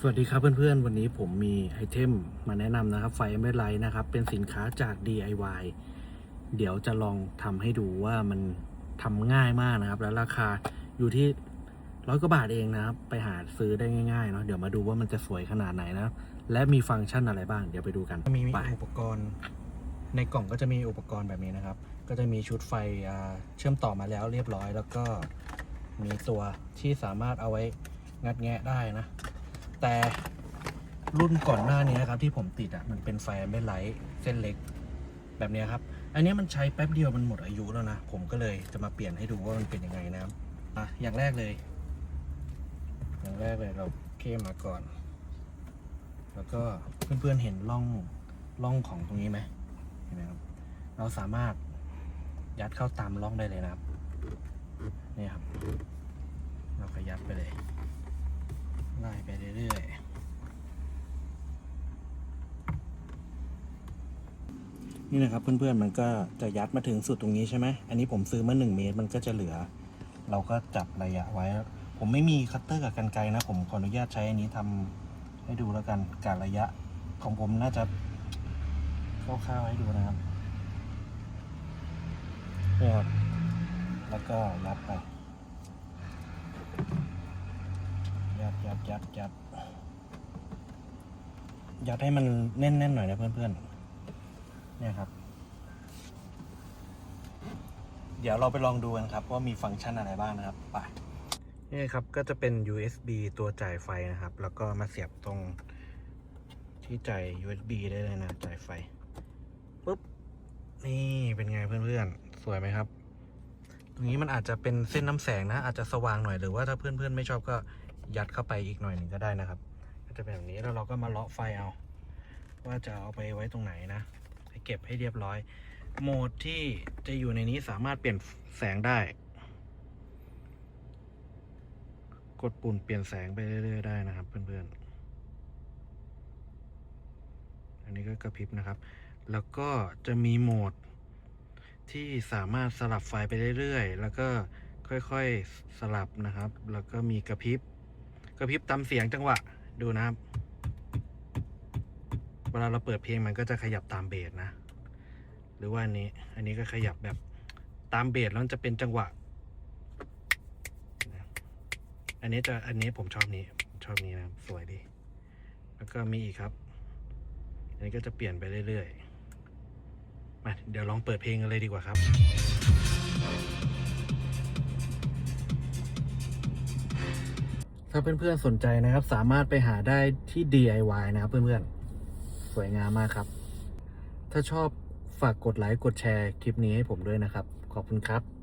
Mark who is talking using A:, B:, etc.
A: สวัสดีครับเพื่อนๆ วันนี้ผมมีไอเทมมาแนะนำนะครับ ไฟไม่ไลท์นะครับ เป็นสินค้าจาก DIY เดี๋ยวจะลองทำให้ดูว่ามันทำง่ายมากนะครับ แล้วราคาอยู่ที่ร้อยกว่าบาทเองนะครับ ไปหาซื้อได้ง่ายๆเนาะเดี๋ยวมาดูว่ามันจะสวยขนาดไหนนะ และมีฟังก์ชันอะไรบ้าง เดี๋ยวไปดูกัน
B: มี
A: ไป
B: อุปกรณ์ ในกล่องก็จะมีอุปกรณ์แบบนี้นะครับ ก็จะมีชุดไฟอ่าเชื่อมต่อมาแล้วเรียบร้อย แล้วก็มีตัวที่สามารถเอาไว้งัดแงะได้นะ แต่รุ่นก่อนหน้านี้นะครับที่ผมติดอะมันเป็นไฟไม่ไลท์เส้นเล็กแบบนี้ครับ อันนี้มันใช้แป๊บเดียวมันหมดอายุแล้วนะ ผมก็เลยจะมาเปลี่ยนให้ดูว่ามันเป็นยังไงนะครับอะอย่างแรกเลย อย่างแรกเลยเราเคมมาก่อน แล้วก็เพื่อนๆเห็นร่องร่องของตรงนี้ไหมเห็นไหมครับ เราสามารถยัดเข้าตามร่องได้เลยนะครับนี่ครับ เราก็ยัดไปเลย ไล่ไปเรื่อยๆ นี่นะครับเพื่อนๆมันก็จะยัดมาถึงสุดตรงนี้ใช่ไหมอันนี้ผมซื้อมาหนึ่งเมตรมันก็จะเหลือ เราก็จับระยะไว้ ผมไม่มีคัตเตอร์กับกันไกรนะ ผมขออนุญาตใช้อันนี้ทำให้ดูแล้วกันการระยะของผมน่าจะคร่าวๆให้ดูนะครับนี่ครับแล้วก็ยัดไปยัดยัดยัดยัดยัดให้มันแน่นๆหน่อยนะเพื่อนๆ เนี่ยครับ เดี๋ยวเราไปลองดูกันครับ ว่ามีฟังก์ชันอะไรบ้างนะครับไปนี่ครับก็จะเป็น USB ตัวจ่ายไฟนะครับ แล้วก็มาเสียบตรงที่จ่าย USB ได้เลยนะจ่ายไฟปุ๊บนี่เป็นไงเพื่อนๆ สวยไหมครับ ตรงนี้มันอาจจะเป็นเส้นน้ำแสงนะ อาจจะสว่างหน่อยหรือว่าถ้าเพื่อนๆไม่ชอบก็ยัดเข้าไปอีกหน่อยหนึ่งก็ได้นะครับ ก็จะเป็นแบบนี้แล้วเราก็มาเลาะไฟเอา ว่าจะเอาไปไว้ตรงไหนนะ เก็บให้เรียบร้อย โหมดที่จะอยู่ในนี้สามารถเปลี่ยนแสงได้ กดปุ่มเปลี่ยนแสงไปเรื่อยๆได้นะครับเพื่อนๆ อันนี้ก็กระพริบนะครับ แล้วก็จะมีโหมดที่สามารถสลับไฟไปเรื่อยๆ แล้วก็ค่อยๆสลับนะครับ แล้วก็มีกระพริบ กระพริบตามเสียงจังหวะ ดูนะครับ เวลาเราเปิดเพลงมันก็จะขยับตามเบสนะ หรือว่าอันนี้อันนี้ก็ขยับแบบตามเบสแล้วจะเป็นจังหวะ อันนี้จะอันนี้ผมชอบนี้ชอบนี้นะสวยดี แล้วก็มีอีกครับ อันนี้ก็จะเปลี่ยนไปเรื่อยๆมาเดี๋ยวลองเปิดเพลงกันเลยดีกว่าครับถ้าเพื่อนๆสนใจนะครับ สามารถไปหาได้ที่ DIY นะครับเพื่อนๆ สวยงามมากครับ ถ้าชอบฝากกดไลค์กดแชร์คลิปนี้ให้ผมด้วยนะครับ ขอบคุณครับ